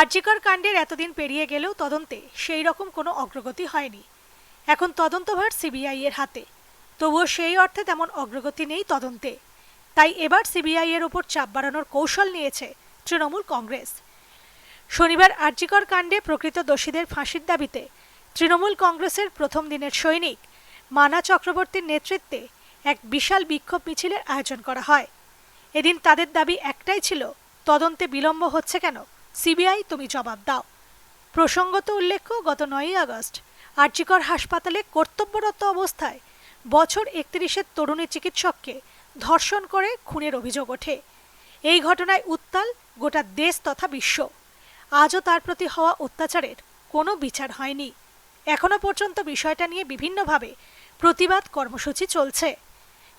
আরজিকর কাণ্ডের এতদিন পেরিয়ে গেলেও তদন্তে সেই রকম কোনো অগ্রগতি হয়নি। এখন তদন্তভার সিবিআই এর হাতে। তবুও সেই অর্থে তেমন অগ্রগতি নেই তদন্তে। তাই এবার সিবিআই এর ওপর চাপ বাড়ানোর কৌশল নিয়েছে তৃণমূল কংগ্রেস। শনিবার আরজিকর কাণ্ডে প্রকৃত দোষীদের ফাঁসির দাবিতে তৃণমূল কংগ্রেসের প্রথম দিনের সৈনিক মানা চক্রবর্তীর নেতৃত্বে এক বিশাল বিক্ষোভ মিছিলের আয়োজন করা হয়। এদিন তাদের দাবি একটাই ছিল, তদন্তে বিলম্ব হচ্ছে কেন? সিবিআই, তুমি জবাব দাও। প্রসঙ্গত উল্লেখ্য, গত নয়ই আগস্ট আর্চিকর হাসপাতালে কর্তব্যরত অবস্থায় বছর একত্রিশের তরুণী চিকিৎসককে ধর্ষণ করে খুনের অভিযোগ ওঠে। এই ঘটনায় উত্তাল গোটা দেশ তথা বিশ্ব। আজও তার প্রতি হওয়া অত্যাচারের কোনো বিচার হয়নি। এখনও পর্যন্ত বিষয়টা নিয়ে বিভিন্নভাবে প্রতিবাদ কর্মসূচি চলছে।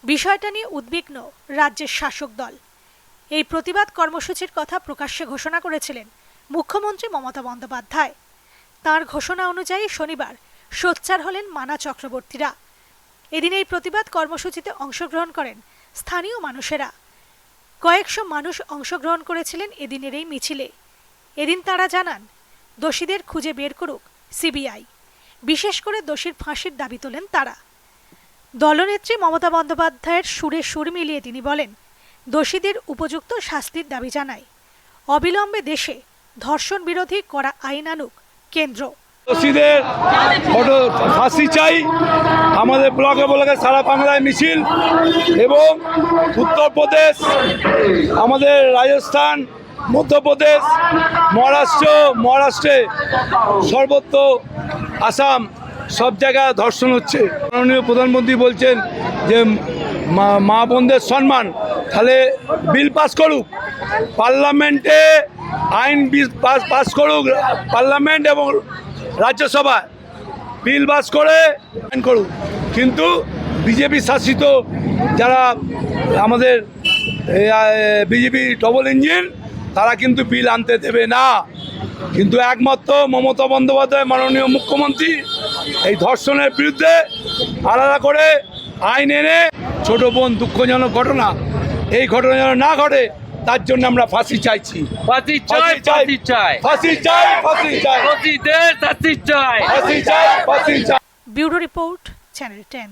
বিষয়টা নিয়ে উদ্বিগ্ন রাজ্যের শাসক দল। এই প্রতিবাদ কর্মসূচির কথা প্রকাশ্যে ঘোষণা করেছিলেন মুখ্যমন্ত্রী মমতা বন্দ্যোপাধ্যায়। তার ঘোষণা অনুযায়ী শনিবার সোচ্চার হলেন মানা চক্রবর্তীরা। এদিন এই প্রতিবাদ কর্মসূচিতে অংশগ্রহণ করেন স্থানীয় মানুষেরা। কয়েকশো মানুষ অংশগ্রহণ করেছিলেন এদিনের এই মিছিলে। এদিন তারা জানান, দোষীদের খুঁজে বের করুক সিবিআই। বিশেষ করে দোষীর ফাঁসির দাবি তোলেন তারা। দলনেত্রী মমতা বন্দ্যোপাধ্যায়ের সুরে সুর মিলিয়ে তিনি বলেন দোষীদের উপযুক্ত শাস্তির দাবি জানায়। অবিলম্বে দেশে ধর্ষণ বিরোধী করা আইন আনুক কেন্দ্র। দোষীদের ফটো ফাঁসি চাই। আমাদের ব্লকে ব্লকে সারা বাংলায় মিছিল এবং উত্তরপ্রদেশ, আমাদের রাজস্থান, মধ্যপ্রদেশ, মহারাষ্ট্র, মহারাষ্ট্রে সর্বত্র আসাম সব জায়গায় ধর্ষণ হচ্ছে। মাননীয় প্রধানমন্ত্রী বলছেন যে মা- বোনদের সম্মান তাহলে বিল পাস করুক। পার্লামেন্টে আইন বিল পাস পাস করুক, পার্লামেন্ট এবং রাজ্যসভা বিল পাস করে আইন করুক। কিন্তু বিজেপি শাসিত যারা আমাদের বিজেপি ডবল ইঞ্জিন তারা কিন্তু বিল আনতে দেবে না। কিন্তু একমাত্র মমতা বন্দ্যোপাধ্যায়, মাননীয় মুখ্যমন্ত্রী এই ধর্ষণের বিরুদ্ধে আলাদা করে আইন এনে ছোট বোন দুঃখজনক ঘটনা এই ঘটনা যেন না ঘটে তার জন্য আমরা ফাঁসি চাইছি। ফাঁসি চাই ফাঁসি চাই ফাঁসি চাই। ফাঁসি চাই ফাঁসি দে ফাঁসি চাই। ফাঁসি চাই ফাঁসি চাই। Bureau report channel ten.